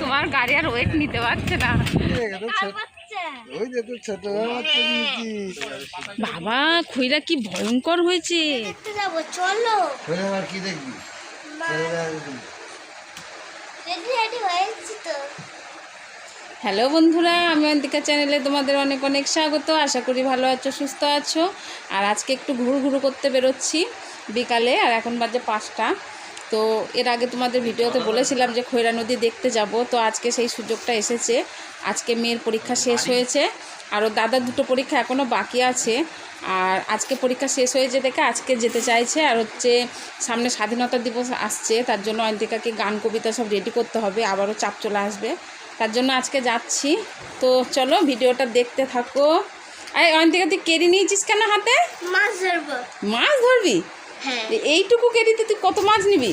তোমার গাড়ি আর ওয়েট নিতে পারছে না। বাবা কি ভয়ঙ্কর হয়েছে। হ্যালো বন্ধুরা, আমি অন্তিকা চ্যানেলে তোমাদের অনেক অনেক স্বাগত। আশা করি ভালো আছো, সুস্থ আছো। আর আজকে একটু ঘুরু ঘুরু করতে বেরোচ্ছি বিকালে, আর এখন বাজে পাঁচটা। তো এর আগে তোমাদের ভিডিওতে বলেছিলাম যে খৈরা নদী দেখতে যাব তো আজকে সেই সুযোগটা এসেছে। আজকে মেয়ের পরীক্ষা শেষ হয়েছে আর দাদার দুটো পরীক্ষা এখনও বাকি আছে। আর আজকে পরীক্ষা শেষ হয়েছে দেখে আজকে যেতে চাইছে আর হচ্ছে সামনে স্বাধীনতা দিবস আসছে তার জন্য অন্তিকাকে গান কবিতা সব রেডি করতে হবে আবারও চাপ চলে আসবে। তার জন্য আজকে যাচ্ছি। তো চলো ভিডিওটা দেখতে থাকো। আরে অন্তিকা তুই কেড়ে নিয়েছিস কেন হাতে? মাছ ধরবো। মাছ ধরবি? হ্যাঁ এ- এইটুকু কেড়িতে তুই কত মাছ নিবি?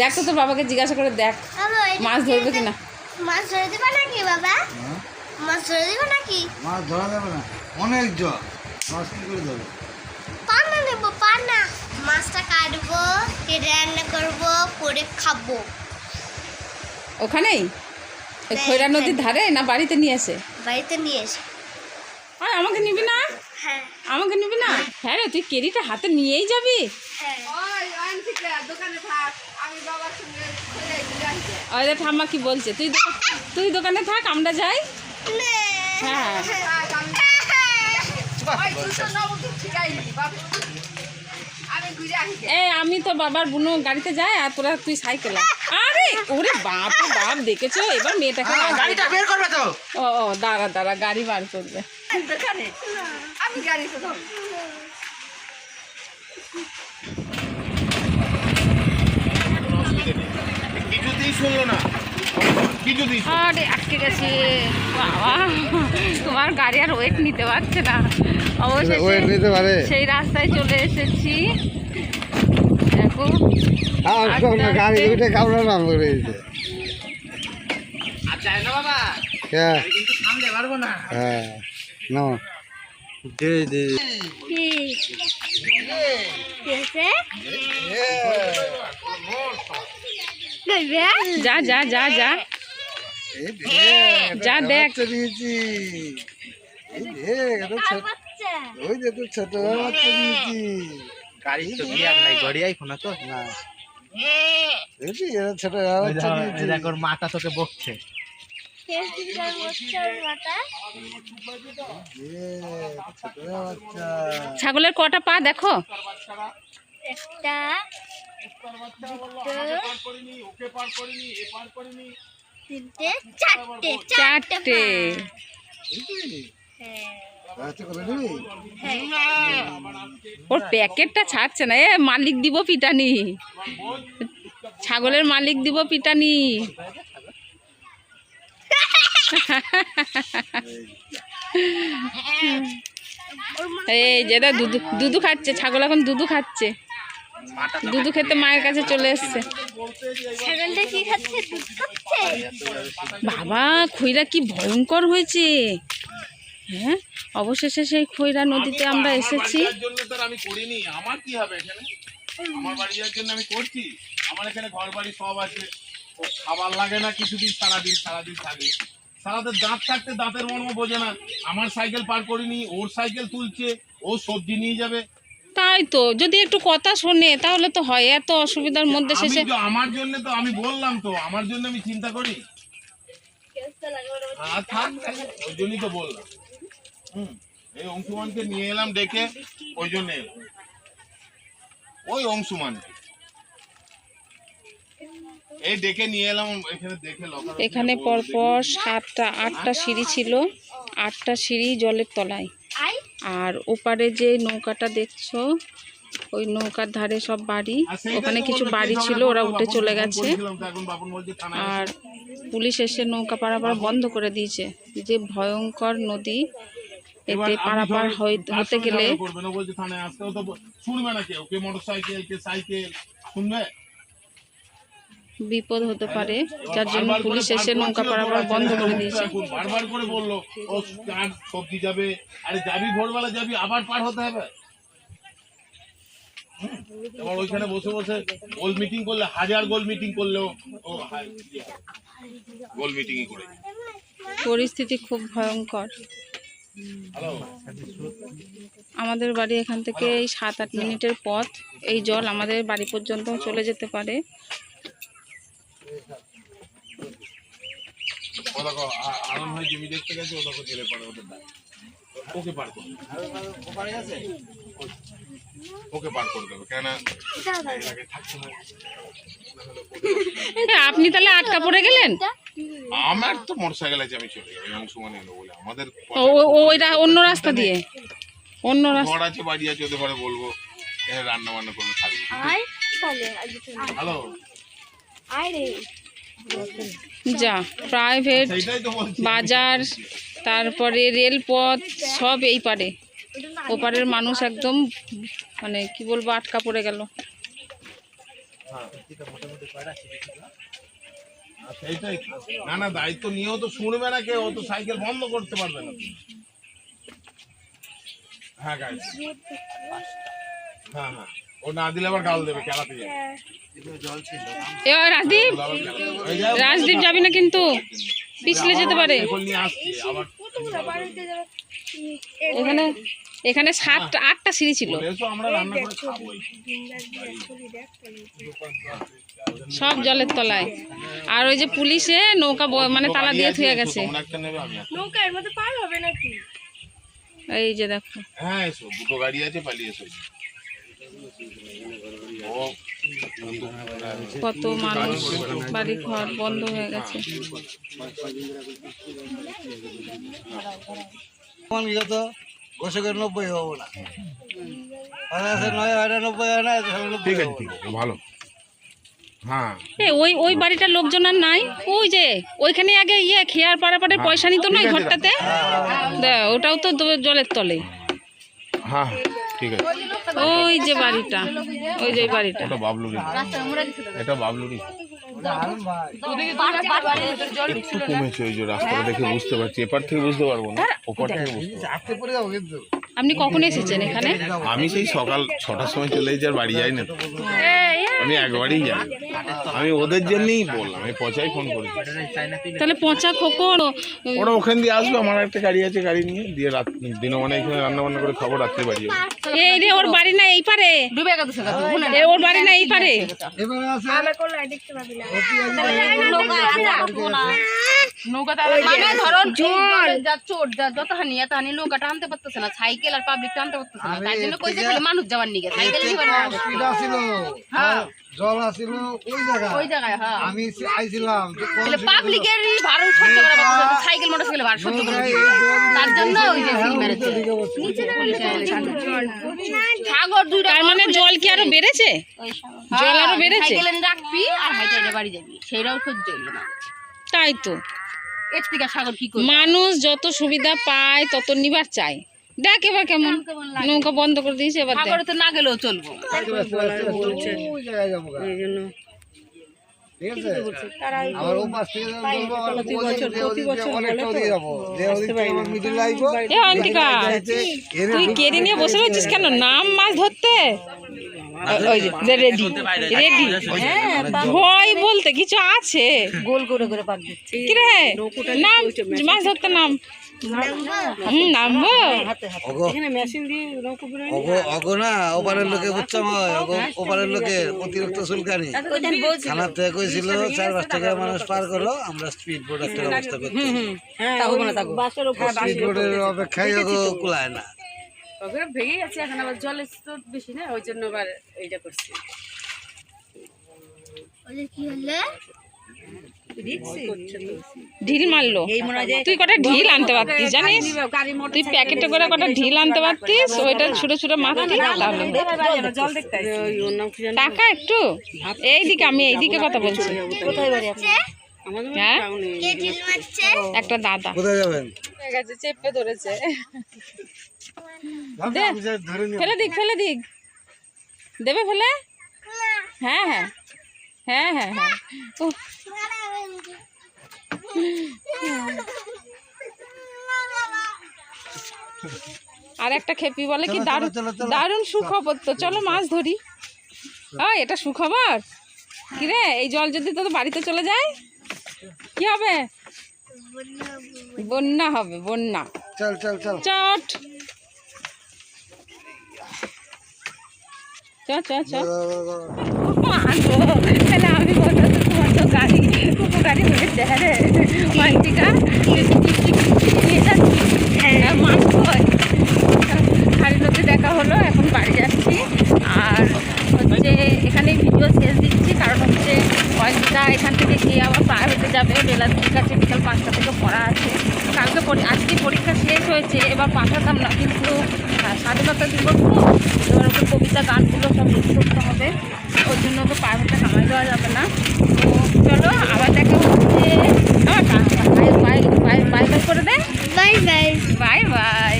দেখ তো তোর বাবাকে জিজ্ঞাসা করে দেখ মাছ ধরবে? কিনা। মাছ ধরে দিবা নাকি বাবা? হ্যাঁ? মাছ ধরে দিবা নাকি? মাছ ধরা যাবে না। অনেক জল। মাছ কি করে ধরবে? পানা নেব পানা মাছটা কাটবো কেটে রান্না করব করে খাব। ওখানেই? ওই খৈরা নদীর ধারে না বাড়িতে নিয়ে আসে বাড়িতে নিয়ে এসে। আর আমাকে নিবি না? হ্যাঁ আমাকে নিবি না? হ্যাঁ রে তুই কেরিটা হাতে নিয়েই যাবি। হ্যাঁ। ওই রে ঠাম্মা কি বলছে তুই দোকান- তুই দোকানে থাক আমরা যাই। হ্যাঁ। এ আমি তো বাবার বুনো গাড়িতে যাই আর তোরা তুই সাইকেলে আরে ওরে বাপ রে বাপ দেখেছ? এবার মেয়েটাকে গাড়িটা বের করবে তো। ও ও দাঁড়া দাঁড়া গাড়ি বার করবে। কিছুতেই শুনলো না। আরে আটকে গেছে। বাবা তোমার গাড়ি আর ওয়েট নিতে পারছে না। ওয়েট অবশেষে নিতে পারে। সেই রাস্তায় চলে এসেছি। দেখো না, গাড়ি উঠে কামড়া নাম করে দিয়েছে। আর যায় না বাবা। হ্যাঁ। কিন্তু সামনে পারব না। হ্যাঁ নাও। দে দে কি কি হয়েছে? যা যা যা যা যা দেখ। নিয়েছি এই দেখ এটা ছোট বাচ্চা। ওই যে তো ছোট বাচ্চা নিয়েছি গাড়ি তো গিয়ার নাই গড়ি আইফো না তো না ছোট বাচ্চা নিয়েছি দেখো মাটা তোকে বকছে শেষ ছাগলের কটা পা দেখো? একটা তিনটে চারটে চারটে। হ্যাঁ। ওর প্যাকেটটা ছাড়ছে না। এ মালিক দিব পিটানি। ছাগলের মালিক দিব পিটানি। এই যেটা দুধু দুধু খাচ্ছে ছাগল এখন দুধু খাচ্ছে। দুধু খেতে মায়ের কাছে চলে এসছে। ছাগলটা কি খাচ্ছে? দুধ খাচ্ছে? বাবা খইরা কি ভয়ঙ্কর হয়েছে। হ্যাঁ অবশেষে সেই খইরা নদীতে আমরা এসেছি। বাড়ির জন্য তো আর আমি করিনি। আমার কি এখানে? বাড়ি যাওয়ার জন্য আমি করছি। আমার এখানে ঘর বাড়ি সব আছে। খাবার লাগে না কিছুদিন সারাদিন সারাদিন থাকে সারাদিন দাঁত থাকতে দাঁতের মর্ম বোঝে না। আমার সাইকেল পার করিনি ওর সাইকেল তুলছে ও সবজি নিয়ে যাবে। তাই তো যদি একটু কথা শোনে তাহলে তো হয় এত অসুবিধার মধ্যে শেষে আমার জন্য তো আমি বললাম তো আমার জন্য আমি চিন্তা করি। ওই জন্যই তো বললাম। হুম এই অংশুমানকে নিয়ে এলাম ডেকে ওই জন্য এলাম। ওই অংশুমান এই ডেকে নিয়ে এলাম এখানে দেখে এখানে পরপর সাতটা আটটা সিঁড়ি ছিল। আটটা সিঁড়ি জলের তলায়। আর ওপারে যে নৌকাটা দেখছ ওই নৌকার ধারে সব বাড়ি। ওখানে কিছু বাড়ি ছিল ওরা উঠে চলে গেছে। আর পুলিশ এসে নৌকা পারাপার বন্ধ করে দিয়েছে। যে ভয়ঙ্কর নদী এতে পারাপার হতে গেলে শুনবে না কেউ কে মোটর সাইকেল কে সাইকেল শুনবে? বিপদ হতে পারে যার জন্য পুলিশ এসে নৌকা পারাপার বন্ধ করে দিয়েছে। বারবার করে বলল ও কার সবজি যাবে? আরে যাবি ভোরবেলা যাবি আবার পার হতে হবে? এবার ওইখানে বসে বসে গোল মিটিং করলে হাজার গোল মিটিং করলেও ও গোল মিটিংই করে। পরিস্থিতি খুব ভয়ঙ্কর। আমাদের বাড়ি এখান থেকে এই সাত আট মিনিটের পথ এই জল আমাদের বাড়ি পর্যন্ত চলে যেতে পারে। ও দেখো আনন্দ ভাই জমি দেখতে গেছে ও দেখো জেলে পারে ওদের। ওকে পার করে ওকে পার করে দেবে কেন আপনি তাহলে আটকা পড়ে গেলেন? আমার তো মোটর সাইকেল আছে আমি চলে যাব অংশ মানে এলো বলে। আমাদের ও ও- ও- ওইটা অন্য রাস্তা দিয়ে? অন্য রাস্তা ঘর আছে বাড়ি আছে ওদের ঘরে বলব রান্না বান্না করবে থাকবে হ্যালো? যা প্রাইভেট বলছি। বাজার তারপরে রেলপথ সব এই পারে। ওপারের মানুষ একদম মানে কি বলব আটকা পড়ে গেল। সেইটাই না না দায়িত্ব নিয়েও তো শুনবে না কেউ তো সাইকেল বন্ধ করতে পারবে না। হ্যাঁ হ্যাঁ হ্যাঁ। ও না দিলে আবার গাল দেবে খেলাতে যাবে। এ রাজদীপ রাজদীপ যাবি না কিন্তু? পিছলে যেতে পারে। এখানে এখানে সাত আটটা সিঁড়ি ছিল। সব জলের তলায়। আর ওই যে পুলিশে নৌকা ব- মানে তালা দিয়ে থুয়ে গেছে। এই যে দেখো। হ্যাঁ দুটো গাড়ি আছে পালিয়ে কত মানুষ বাড়ি ঘর বন্ধ হয়ে গেছে। বিগত গোসকের নব্বই হব না নয় নব্বই হয় না ঠিক আছে হব ঠিক আছে ভালো। হ্যাঁ। ওই ওই বাড়িটার লোকজন আর নাই? ওই যে ওইখানে আগে ইয়ে খেয়ার পাড়াপাড়ে পয়সা নিত না ওই ঘরটাতে? ওটাও তো জলের তলে। হ্যাঁ। ঠিক আছে। ওই যে বাড়িটা ওই যে বাড়িটা। এটা বাবলুরি এটা বাবলুরি একটু কমেছে ওই যে রাস্তাটা দেখে বুঝতে পারছি। এপার থেকে বুঝতে পারব না ওপার থেকে বুঝতে আপনি কখন এসেছেন এখানে? আমি সেই সকাল ছটার সময় চলে যাই আর বাড়ি যাই না তো। আমি একবারই যাই আমি ওদের জন্যই বললাম আমি পচাই ফোন করেছি। তাহলে পচা খোকন ওরা ওখান দিয়ে আসবে আমার একটা গাড়ি আছে গাড়ি নিয়ে দিয়ে রাত দিনে মানে এখানে রান্না বান্না করে খাব রাত্রে বাড়ি এই রে ওর বাড়ি না এই পারে। এ ওর বাড়ি না এই পারে। এবারে আছে মানে ধরো যা চোর যা যত হানি এত হানি আনতে পারতেছে না সাইকেল আর পাবলিকটা আনতে পারতেছে না। তাই জন্য কইছে খালি মানুষ যাবার নিগে সাইকেল নিবার না স্পিড আসিল হ্যাঁ। জল আসিল ওই জায়গায়। ওই জায়গায় হ্যাঁ। আমি আইছিলাম তাহলে পাবলিকের ভাড়া সহ্য করা পারতেছে সাইকেল মোটরসাইকেল ভাড়া সহ্য করা নৌকায় পারতেছে এই না। জল তার জন্য ওই যে মেরেছে। সাগর দুইটা তার মানে জল কি আরও বেড়েছে? জল আরও বেড়েছে? সাইকেল রাখবি আর হাইটে হাইটে বাড়ি যাবি। সেটাও সহ্য হইল না। তাই তো। এর থেকে সাগর কি করবে? মানুষ যত সুবিধা পায় তত নিবার চায়। দেখ এবার কেমন। নৌকা বন্ধ করে দিয়েছে এবার সাগরে তো না গেলেও চলবো। তুই কেড়ে নিয়ে বসে রয়েছিস কেন? নাম মাছ ধরতে? ওই যে রেডি রেডি। ভয় বলতে কিছু আছে? গোল করে করে পাক দিচ্ছে। কি রে? নাম মাছ ধরতে নাম। হুম নামবো। অগো। অগো অগো না ওপারের লোকে বুঝছাম হয় অগো ওপারের লোকে অতিরিক্ত শুল্কানি থানার থেকে কইছিল চার পাঁচ টাকা মানুষ পার করো। আমরা স্পিড বোট একটা ব্যবস্থা করছি। স্পিড বোটের অপেক্ষায় কুলায় না। ভেঙে গেছে এখন আবার জলের স্রোত বেশি না ওই জন্য আবার এইটা করছি। বলে কি হলে? ঢিল মারলো। তুই কটা ঢিল আনতে পারতিস জানিস? তুই প্যাকেটে করে কটা ঢিল আনতে পারতিস? ওইটা ছুটে ছুটে মারতিস তাহলে। টাকা একটু। এইদিকে আমি এইদিকে কথা বলছি। হ্যাঁ? একটা দাদা। কোথায় যাবেন? চেপে ধরেছে। ফেলে দিক ফেলে দিক। দেবে ফেলে? হ্যাঁ হ্যাঁ। হ্যাঁ হ্যাঁ হ্যাঁ। আর একটা খেপি বলে কি দারুণ। দারুণ সুখবর তো। চলো মাছ ধরি। এটা সুখবর? কিরে এই জল যদি তোদের বাড়িতে চলে যায়? কি হবে? বন্যা হবে বন্যা। চল চল চল। চট। চ চ চ। তাহলে আমি বলব তো তোমার তো গাড়ি গাড়ি হয়েছে হ্যাঁ রে। মান্টিকা হ্যাঁ মাছ খালিলোতে দেখা হলো এখন বাড়ি যাচ্ছি। আর হচ্ছে এখানেই ভিডিও শেষ দিচ্ছি কারণ অজিতা এখান থেকে গিয়ে আবার প্রাইভেটে যাবে। বেলা ঠিক আছে বিকাল পাঁচটা থেকে পড়া আছে। কালকে আজকে পরীক্ষা শেষ হয়েছে এবার পাঠাতাম না কিন্তু স্বাধীনতা দিবস তো এবার ওকে কবিতা গানগুলো সব লিখে করতে হবে। ওর জন্য ওকে হতে কামাই দেওয়া যাবে না। তো চলো আবার দেখা হচ্ছে। বাই বাই করে দেয় বাই বাই। Bye bye.